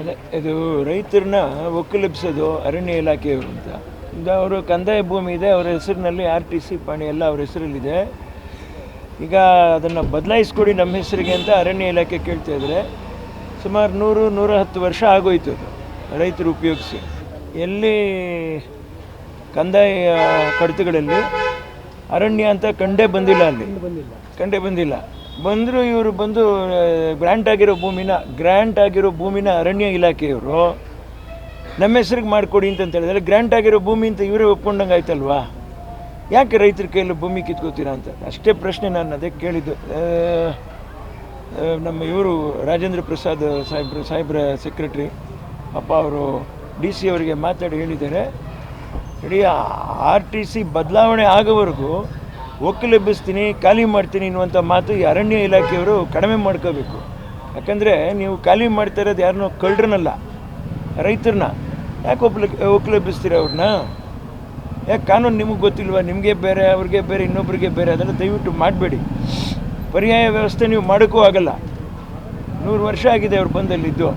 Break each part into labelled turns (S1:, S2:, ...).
S1: ಅದೇ, ಇದು ರೈತರನ್ನ ಒಕ್ಕಲಿಪ್ಸೋದು ಅರಣ್ಯ ಇಲಾಖೆಯವರು ಅಂತ. ಈಗ ಅವರು ಕಂದಾಯ ಭೂಮಿ ಇದೆ, ಅವರ ಹೆಸರಿನಲ್ಲಿ ಆರ್ ಟಿ ಸಿ ಪಾಣಿ ಎಲ್ಲ ಅವ್ರ ಹೆಸರಲ್ಲಿದೆ. ಈಗ ಅದನ್ನು ಬದಲಾಯಿಸ್ಕೊಡಿ ನಮ್ಮ ಹೆಸರಿಗೆ ಅಂತ ಅರಣ್ಯ ಇಲಾಖೆ ಕೇಳ್ತಾ ಇದ್ದಾರೆ ಸುಮಾರು ನೂರು ನೂರ ಹತ್ತು ವರ್ಷ ಆಗೋಯ್ತು ಅದು ರೈತರು ಉಪಯೋಗಿಸಿ. ಎಲ್ಲಿ ಕಂದಾಯ ಕಡತಗಳಲ್ಲಿ ಅರಣ್ಯ ಅಂತ ಕಂಡೇ ಬಂದಿಲ್ಲ ಅಲ್ಲಿ. ಕಂಡೇ ಬಂದಿಲ್ಲ. ಬಂದರೂ ಇವರು ಬಂದು ಗ್ರ್ಯಾಂಟ್ ಆಗಿರೋ ಭೂಮಿನ ಗ್ರ್ಯಾಂಟ್ ಆಗಿರೋ ಭೂಮಿನ ಅರಣ್ಯ ಇಲಾಖೆಯವರು. ನಮ್ಮ ಹೆಸ್ರಿಗೆ ಮಾಡಿಕೊಡಿ ಅಂತ ಹೇಳಿದ್ರೆ ಗ್ರ್ಯಾಂಟ್ ಆಗಿರೋ ಭೂಮಿ ಅಂತ ಇವರೇ ಒಪ್ಕೊಂಡಂಗೆ ಆಯ್ತಲ್ವಾ? ಯಾಕೆ ರೈತರ ಕೈಯಲ್ಲಿ ಭೂಮಿ ಕಿತ್ಕೋತೀರಾ ಅಂತ? ಅಷ್ಟೇ ಪ್ರಶ್ನೆ ನಾನು ಅದಕ್ಕೆ ಕೇಳಿದ್ದು. ನಮ್ಮ ಇವರು ರಾಜೇಂದ್ರ ಪ್ರಸಾದ್ ಸಾಹೇಬ್ರು ಸಾಹೇಬ್ರ ಸೆಕ್ರೆಟ್ರಿ ಅಪ್ಪ ಅವರು ಡಿ ಸಿ ಅವರಿಗೆ ಮಾತಾಡಿ ಹೇಳಿದ್ದಾರೆ. ಇಡೀ ಆರ್ ಟಿ ಸಿ ಬದಲಾವಣೆ ಆಗೋವರೆಗೂ ಒಕ್ಕಲೆಬ್ಬಿಸ್ತೀನಿ ಖಾಲಿ ಮಾಡ್ತೀನಿ ಅನ್ನುವಂಥ ಮಾತು ಈ ಅರಣ್ಯ ಇಲಾಖೆಯವರು ಕಡಿಮೆ ಮಾಡ್ಕೋಬೇಕು. ಯಾಕಂದರೆ ನೀವು ಖಾಲಿ ಮಾಡ್ತಾ ಇರೋದು ಯಾರನ್ನೂ ಕಳ್ಳರನ್ನಲ್ಲ, ರೈತರನ್ನ. ಯಾಕೆ ಒಪ್ಲ ಒಕ್ಕಲೆಬ್ಬಿಸ್ತೀರ ಅವ್ರನ್ನ? ಯಾಕೆ ಕಾನೂನು ನಿಮಗೆ ಗೊತ್ತಿಲ್ವಾ? ನಿಮಗೆ ಬೇರೆ, ಅವ್ರಿಗೆ ಬೇರೆ, ಇನ್ನೊಬ್ರಿಗೆ ಬೇರೆ ಅದನ್ನು ದಯವಿಟ್ಟು ಮಾಡಬೇಡಿ. ಪರ್ಯಾಯ ವ್ಯವಸ್ಥೆ ನೀವು ಮಾಡೋಕ್ಕೂ ಆಗಲ್ಲ. ನೂರು ವರ್ಷ ಆಗಿದೆ ಅವ್ರು ಬಂದಲ್ಲಿದ್ದು.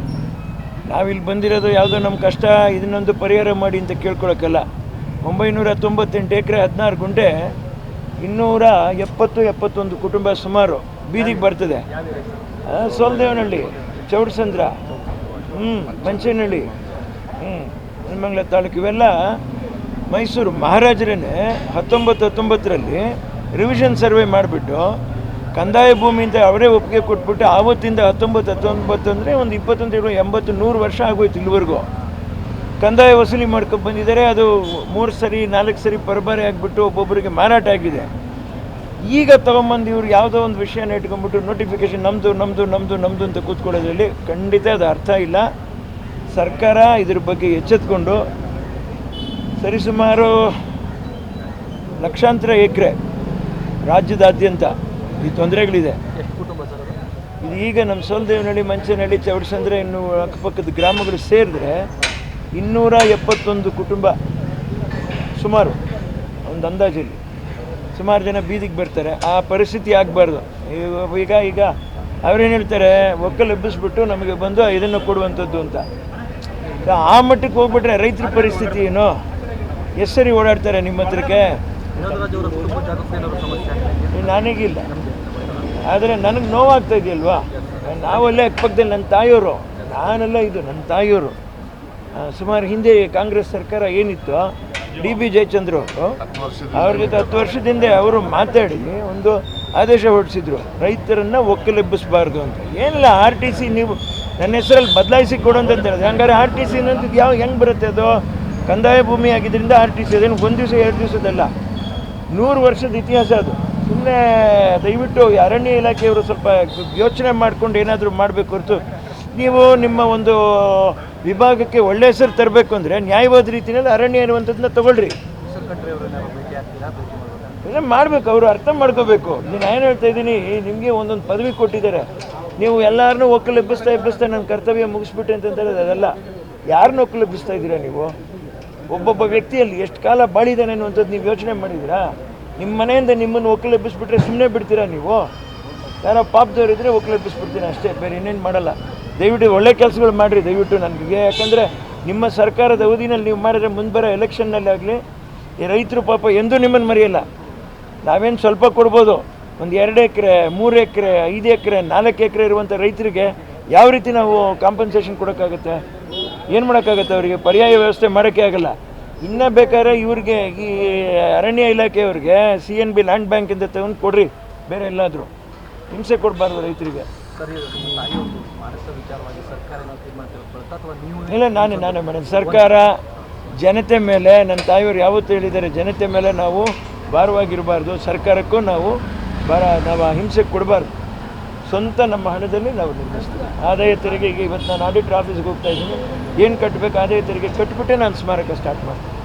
S1: ನಾವಿಲ್ಲಿ ಬಂದಿರೋದು ಯಾವುದೋ ನಮ್ಮ ಕಷ್ಟ, ಇದನ್ನೊಂದು ಪರಿಹಾರ ಮಾಡಿ ಅಂತ ಕೇಳ್ಕೊಳಕ್ಕಲ್ಲ. ಒಂಬೈನೂರ ತೊಂಬತ್ತೆಂಟು ಎಕರೆ ಹದಿನಾರು ಗುಂಟೆ ಇನ್ನೂರ ಎಪ್ಪತ್ತು ಎಪ್ಪತ್ತೊಂದು ಕುಟುಂಬ ಸುಮಾರು ಬೀದಿಗೆ ಬರ್ತದೆ. ಸೋಲ್ದೇವನಹಳ್ಳಿ ಚೌಡಸಂದ್ರ ಹ್ಞೂ ಮಂಚೇನಹಳ್ಳಿ ಹ್ಞೂ ಹನುಮಂಗ್ಲ ತಾಲೂಕು ಇವೆಲ್ಲ ಮೈಸೂರು ಮಹಾರಾಜರೇ ಹತ್ತೊಂಬತ್ತು ಹತ್ತೊಂಬತ್ತರಲ್ಲಿ ರಿವಿಷನ್ ಸರ್ವೆ ಮಾಡಿಬಿಟ್ಟು ಕಂದಾಯ ಭೂಮಿ ಅಂತ ಅವರೇ ಒಪ್ಪಿಗೆ ಕೊಟ್ಬಿಟ್ಟು ಆವತ್ತಿಂದ ಹತ್ತೊಂಬತ್ತು ಹತ್ತೊಂಬತ್ತು ಅಂದರೆ ಒಂದು ಇಪ್ಪತ್ತೊಂದು ಎಂಬತ್ತು ನೂರು ವರ್ಷ ಆಗೋಯ್ತು ಇಲ್ಲಿವರೆಗೂ. ಕಂದಾಯ ವಸೂಲಿ ಮಾಡ್ಕೊಂಡು ಬಂದಿದ್ದಾರೆ ಅದು ಮೂರು ಸರಿ ನಾಲ್ಕು ಸರಿ ಪರಬಾರಿ ಆಗಿಬಿಟ್ಟು ಒಬ್ಬೊಬ್ಬರಿಗೆ ಮಾರಾಟ ಆಗಿದೆ. ಈಗ ತೊಗೊಂಬಂದು ಇವ್ರು ಯಾವುದೋ ಒಂದು ವಿಷಯನ ಇಟ್ಕೊಂಡ್ಬಿಟ್ಟು ನೋಟಿಫಿಕೇಶನ್ ನಮ್ಮದು ನಮ್ಮದು ನಮ್ಮದು ನಮ್ಮದು ಅಂತ ಕೂತ್ಕೊಳ್ಳೋದ್ರಲ್ಲಿ ಖಂಡಿತ ಅದು ಅರ್ಥ ಇಲ್ಲ. ಸರ್ಕಾರ ಇದ್ರ ಬಗ್ಗೆ ಎಚ್ಚೆತ್ಕೊಂಡು ಸರಿಸುಮಾರು ಲಕ್ಷಾಂತರ ಎಕರೆ ರಾಜ್ಯದಾದ್ಯಂತ ಈ ತೊಂದರೆಗಳಿದೆ. ಇದೀಗ ನಮ್ಮ ಸೋಲ್ದೇವನಹಳ್ಳಿ ಮಂಚನಹಳ್ಳಿ ಚೌಡಸಂದ್ರೆ ಇನ್ನು ಅಕ್ಕಪಕ್ಕದ ಗ್ರಾಮಗಳು ಸೇರಿದ್ರೆ ಇನ್ನೂರ ಎಪ್ಪತ್ತೊಂದು ಕುಟುಂಬ ಸುಮಾರು, ಒಂದು ಅಂದಾಜಲ್ಲಿ ಸುಮಾರು ಜನ ಬೀದಿಗೆ ಬರ್ತಾರೆ. ಆ ಪರಿಸ್ಥಿತಿ ಆಗಬಾರ್ದು. ಈಗ ಈಗ ಅವ್ರೇನು ಹೇಳ್ತಾರೆ, ಒಕ್ಕಲು ಎಬ್ಬಿಸ್ಬಿಟ್ಟು ನಮಗೆ ಬಂದು ಇದನ್ನು ಕೊಡುವಂಥದ್ದು ಅಂತ. ಆ ಮಟ್ಟಕ್ಕೆ ಹೋಗ್ಬಿಟ್ರೆ ರೈತರ ಪರಿಸ್ಥಿತಿ ಏನು? ಎಷ್ಟು ಸರಿ ಓಡಾಡ್ತಾರೆ ನಿಮ್ಮ ಹತ್ರಕ್ಕೆ? ನನಗಿಲ್ಲ. ಆದರೆ ನನಗೆ ನೋವಾಗ್ತಾ ಇದೆಯಲ್ವಾ? ನಾವಲ್ಲೇ ಅಕ್ಕಪಕ್ಕದಲ್ಲಿ ನನ್ನ ತಾಯಿಯವರು. ನಾನೆಲ್ಲ ಇದು, ನನ್ನ ತಾಯಿಯವರು. ಸುಮಾರು ಹಿಂದೆ ಕಾಂಗ್ರೆಸ್ ಸರ್ಕಾರ ಏನಿತ್ತು ಡಿ ಬಿ ಜಯಚಂದ್ರ ಅವರು ಅವ್ರ ಜೊತೆ ಹತ್ತು ವರ್ಷದಿಂದ ಅವರು ಮಾತಾಡಿ ಒಂದು ಆದೇಶ ಹೊರಡಿಸಿದ್ರು, ರೈತರನ್ನ ಒಕ್ಕಲೆಬ್ಬಿಸಬಾರ್ದು ಅಂತ. ಏನಿಲ್ಲ, ಆರ್ ಟಿ ಸಿ ನೀವು ನನ್ನ ಹೆಸರಲ್ಲಿ ಬದಲಾಯಿಸಿ ಕೊಡು ಅಂತ ಹೇಳಿದ್ರೆ ಹಂಗಾರೆ ಆರ್ ಟಿ ಸಿ ಅನ್ನೋದು ಯಾವ ಹೆಂಗೆ ಬರುತ್ತೆ ಅದು? ಕಂದಾಯ ಭೂಮಿ ಆಗಿದ್ದರಿಂದ ಆರ್ ಟಿ ಸಿ, ಅದೇನು ಒಂದು ದಿವಸ, ಎರಡು ದಿವಸದಲ್ಲ. ನೂರು ವರ್ಷದ ಇತಿಹಾಸ ಅದು. ಸುಮ್ಮನೆ ದಯವಿಟ್ಟು ಅರಣ್ಯ ಇಲಾಖೆಯವರು ಸ್ವಲ್ಪ ಯೋಚನೆ ಮಾಡ್ಕೊಂಡು ಏನಾದರೂ ಮಾಡಬೇಕು ಹೊರತು ನೀವು ನಿಮ್ಮ ಒಂದು ವಿಭಾಗಕ್ಕೆ ಒಳ್ಳೆ ಹೆಸರು ತರಬೇಕು ಅಂದರೆ ನ್ಯಾಯವಾದ ರೀತಿಯಲ್ಲಿ ಅರಣ್ಯ ಇರುವಂಥದ್ದನ್ನ ತಗೊಳ್ರಿ.
S2: ಇಲ್ಲ, ಮಾಡಬೇಕು,
S1: ಅವರು ಅರ್ಥ ಮಾಡ್ಕೋಬೇಕು. ನೀನು ಏನು ಹೇಳ್ತಾ ಇದ್ದೀನಿ, ನಿಮಗೆ ಒಂದೊಂದು ಪದವಿ ಕೊಟ್ಟಿದ್ದಾರೆ. ನೀವು ಎಲ್ಲರನ್ನೂ ಒಕ್ಕಲು ಎಬ್ಬಿಸ್ತಾ ನನ್ನ ಕರ್ತವ್ಯ ಮುಗಿಸ್ಬಿಟ್ಟೆ ಅಂತಂದರೆ ಅದಲ್ಲ. ಯಾರನ್ನ ಒಕ್ಕಲು ಎಬ್ಬಿಸ್ತಾ ಇದ್ದೀರಾ ನೀವು? ಒಬ್ಬೊಬ್ಬ ವ್ಯಕ್ತಿಯಲ್ಲಿ ಎಷ್ಟು ಕಾಲ ಬಾಳಿದ್ದಾನೆ ಅನ್ನುವಂಥದ್ದು ನೀವು ಯೋಚನೆ ಮಾಡಿದ್ದೀರಾ? ನಿಮ್ಮ ಮನೆಯಿಂದ ನಿಮ್ಮನ್ನು ಒಕ್ಕಲು ಎಬ್ಬಿಸ್ಬಿಟ್ರೆ ಸುಮ್ಮನೆ ಬಿಡ್ತೀರಾ ನೀವು? ಯಾರೋ ಪಾಪದವ್ರು ಇದ್ದರೆ ಒಕ್ಕಲು ಎಬ್ಬಿಸ್ಬಿಡ್ತೀನಿ ಅಷ್ಟೇ, ಬೇರೆ ಇನ್ನೇನು ಮಾಡಲ್ಲ. ದಯವಿಟ್ಟು ಒಳ್ಳೆ ಕೆಲಸಗಳು ಮಾಡಿರಿ, ದಯವಿಟ್ಟು ನನಗೆ. ಯಾಕಂದರೆ ನಿಮ್ಮ ಸರ್ಕಾರದ ಅವಧಿನಲ್ಲಿ ನೀವು ಮಾಡಿದ್ರೆ ಮುಂದೆ ಬರೋ ಎಲೆಕ್ಷನ್ನಲ್ಲಿ ಆಗಲಿ, ಈ ರೈತರು ಪಾಪ ಎಂದೂ ನಿಮ್ಮನ್ನು ಮರೆಯಲ್ಲ. ನಾವೇನು ಸ್ವಲ್ಪ ಕೊಡ್ಬೋದು? ಒಂದು ಎರಡು ಎಕರೆ, ಮೂರು ಎಕರೆ, ಐದು ಎಕರೆ, ನಾಲ್ಕು ಎಕರೆ ಇರುವಂಥ ರೈತರಿಗೆ ಯಾವ ರೀತಿ ನಾವು ಕಾಂಪನ್ಸೇಷನ್ ಕೊಡೋಕ್ಕಾಗುತ್ತೆ? ಏನು ಮಾಡೋಕ್ಕಾಗುತ್ತೆ ಅವರಿಗೆ? ಪರ್ಯಾಯ ವ್ಯವಸ್ಥೆ ಮಾಡೋಕ್ಕೆ ಆಗಲ್ಲ. ಇನ್ನೂ ಬೇಕಾದ್ರೆ ಇವ್ರಿಗೆ ಈ ಅರಣ್ಯ ಇಲಾಖೆಯವ್ರಿಗೆ ಸಿ ಎನ್ ಬಿ ಲ್ಯಾಂಡ್ ಬ್ಯಾಂಕಿಂದ ತಗೊಂಡು ಕೊಡ್ರಿ, ಬೇರೆ ಎಲ್ಲಾದರೂ. ಹಿಂಸೆ ಕೊಡಬಾರ್ದು ರೈತರಿಗೆ.
S2: ಸರ್ ಇದು ನಿಮ್ಮ ತಾಯಿಯವರು ಮಾಡಿಸೋ ವಿಚಾರವಾಗಿ ಸರ್ಕಾರ ಏನಾದ್ರು ತೀರ್ಮಾನ ತೆಗೆದುಕೊಳ್ತಾ ಅಥವಾ ನೀವು
S1: ಇಲ್ಲ ನಾನೇ ನಾನೇ ಮೇಡಮ್. ಸರ್ಕಾರ ಜನತೆ ಮೇಲೆ ನನ್ನ ತಾಯಿಯವರು ಯಾವತ್ತೂ ಹೇಳಿದ್ದಾರೆ ಜನತೆ ಮೇಲೆ ನಾವು ಭಾರವಾಗಿರಬಾರ್ದು. ಸರ್ಕಾರಕ್ಕೂ ನಾವು ಭಾರ ನಾವು ಹಿಂಸೆ ಕೊಡಬಾರ್ದು. ಸ್ವಂತ ನಮ್ಮ ಹಣದಲ್ಲಿ ನಾವು ನಿರ್ಮಿಸ್ತೀವಿ. ಆದಾಯ ತೆರಿಗೆಗೆ ಇವತ್ತು ನಾನು ಆಡಿಟರ್ ಆಫೀಸ್ಗೆ ಹೋಗ್ತಾ ಇದ್ದೀನಿ. ಏನು ಕಟ್ಟಬೇಕು ಆದಾಯ ತೆರಿಗೆ ಕಟ್ಬಿಟ್ಟೆ ನಾನು ಸ್ಮಾರಕ ಸ್ಟಾರ್ಟ್ ಮಾಡ್ತೀನಿ.